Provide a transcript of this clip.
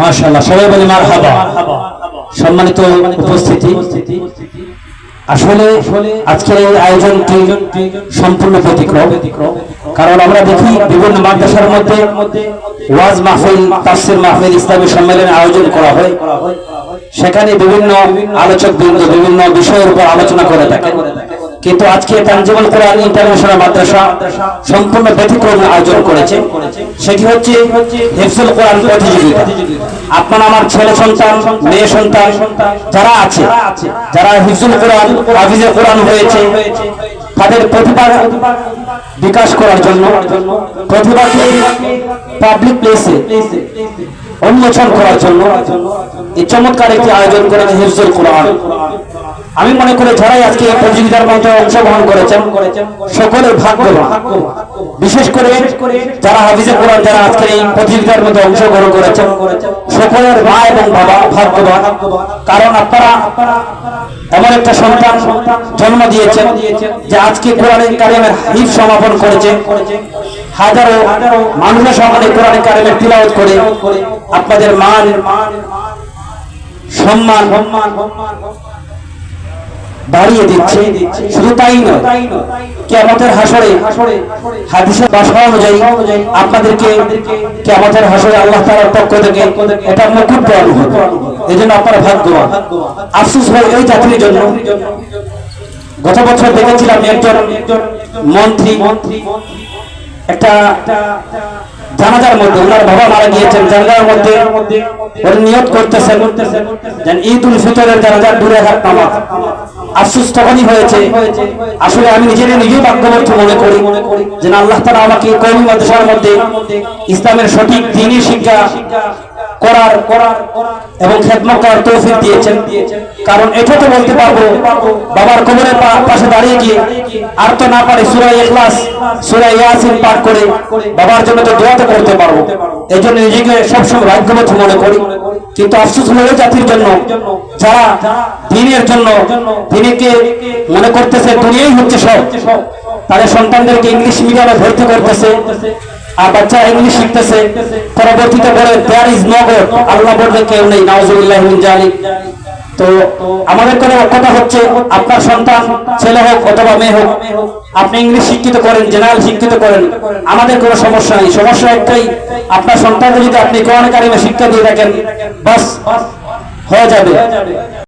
মাশাআল্লাহ সবাই বলি মারহাবা। সম্মানিত উপস্থিতি। আসলে আজকের এই আয়োজনটি সম্পূর্ণ ব্যতিক্রম। কারণ আমরা দেখি বিভিন্ন মাদ্রাসার মধ্যে ওয়াজ মাহফিল তাফসির মাহফিল ইসলামী সম্মেলনের আয়োজন করা হয়। সেখানে বিভিন্ন আলোচক বৃন্দ বিভিন্ন বিষয়ের উপর আলোচনা করে থাকে কিন্তু আজকে তানজিমুল কোরআন ইন্টারন্যাশনাল মাদ্রাসা সম্পূর্ণ ব্যতিক্রম আয়োজন করেছে। সেটি হচ্ছে হেফজুল কোরআন প্রতিযোগিতা। আপনার আমার ছেলে সন্তান মেয়ে সন্তান যারা আছে যারা হিফজুল কোরআন হাফিজে কোরআন হয়েছে তাদের প্রতিভা বিকাশ করার জন্য প্রতিভাকে পাবলিক প্লেসে উন্মোচন করার জন্য এই চমৎকার একটি আয়োজন করেছে হিফজুল কোরআন। আমি মনে করি যারাই আজকে এই প্রতিযোগিতার মধ্যে অংশগ্রহণ করেছেন, সকলের ভাগ্যবান। বিশেষ করে যারা হাফিজে কোরআন, যারা আজকে এই প্রতিযোগিতার মধ্যে অংশগ্রহণ করেছেন, সকলের মা এবং বাবা ভাগ্যবান। কারণ আপনারা এমন একটা সন্তান জন্ম দিয়েছেন, যে আজকে কোরআনের কারিমের হিফ সমাপন করেছে। হাজারো মানুষের সামনে কোরআনের কারিমের তিলাওয়াত করে আপনাদের মান, সম্মান বাড়িয়ে দিচ্ছে। শুধু তাই নয় কেমতের হাসরে হাদিসের ভাষা অনুযায়ী আপনাদেরকে কেমতের হাসরে আল্লাহ তাআলার পক্ষ থেকে এটা মুকুট দেওয়ানো হবে। এই জন্য আপনারা ভাগ্যবান। আফসোস হয় ওই জাতির জন্য। গত বছর দেখেছিলাম একজন মন্ত্রী একটা জানাজার মধ্যে ওনার বাবা মারা গিয়েছেন। জানাজার মধ্যে ওরা নিয়ত করতেছেন ঈদ উল ফিতরের জানাজার দূরে হাত নামাজ। হয়েছে। আসলে আমি নিজের মনে করি আল্লাহ তারা আমাকে মাদ্রাসার মধ্যে ইসলামের সঠিক শিক্ষা করার করার এবং খেদমত করার তৌফিক দিয়েছেন। কারণ এটা তো বলতে পারব, বাবার কবরের পাশে দাঁড়িয়ে গিয়ে আর তো না পারে সুরাই ইখলাস, সূরা ইয়াসিন পাঠ করে বাবার জন্য তো দোয়া তো করতে পারব। এই জন্য নিজেকে সবসময় ভাগ্যবত মনে করি। কিন্তু আফসোস হলো জাতির জন্য, যারা দিনের জন্য, দিনকে মনে করতেছে দুনিয়াই হচ্ছে সব। তাদের সন্তানদেরকে ইংলিশ মিডিয়ামে ভর্তি করতেছে, আর বাচ্চা ইংলিশ শিখতেছে। পরবর্তীতে বলে there is no God Allah বলবে কেউ নেই। নাউজুবিল্লাহ মিন জালিক। তো আমাদের কোনো কথা হচ্ছে আপনার সন্তান, ছেলে হোক অথবা মেয়ে হোক, আপনি ইংলিশ শিক্ষিত করেন, জেনারেল শিক্ষিত করেন, আমাদের কোনো সমস্যা নেই। সমস্যা একটাই, আপনার সন্তানকে যদি আপনি কোরআন কারিমে শিক্ষা দিয়ে থাকেন, বাস, হয়ে যাবে।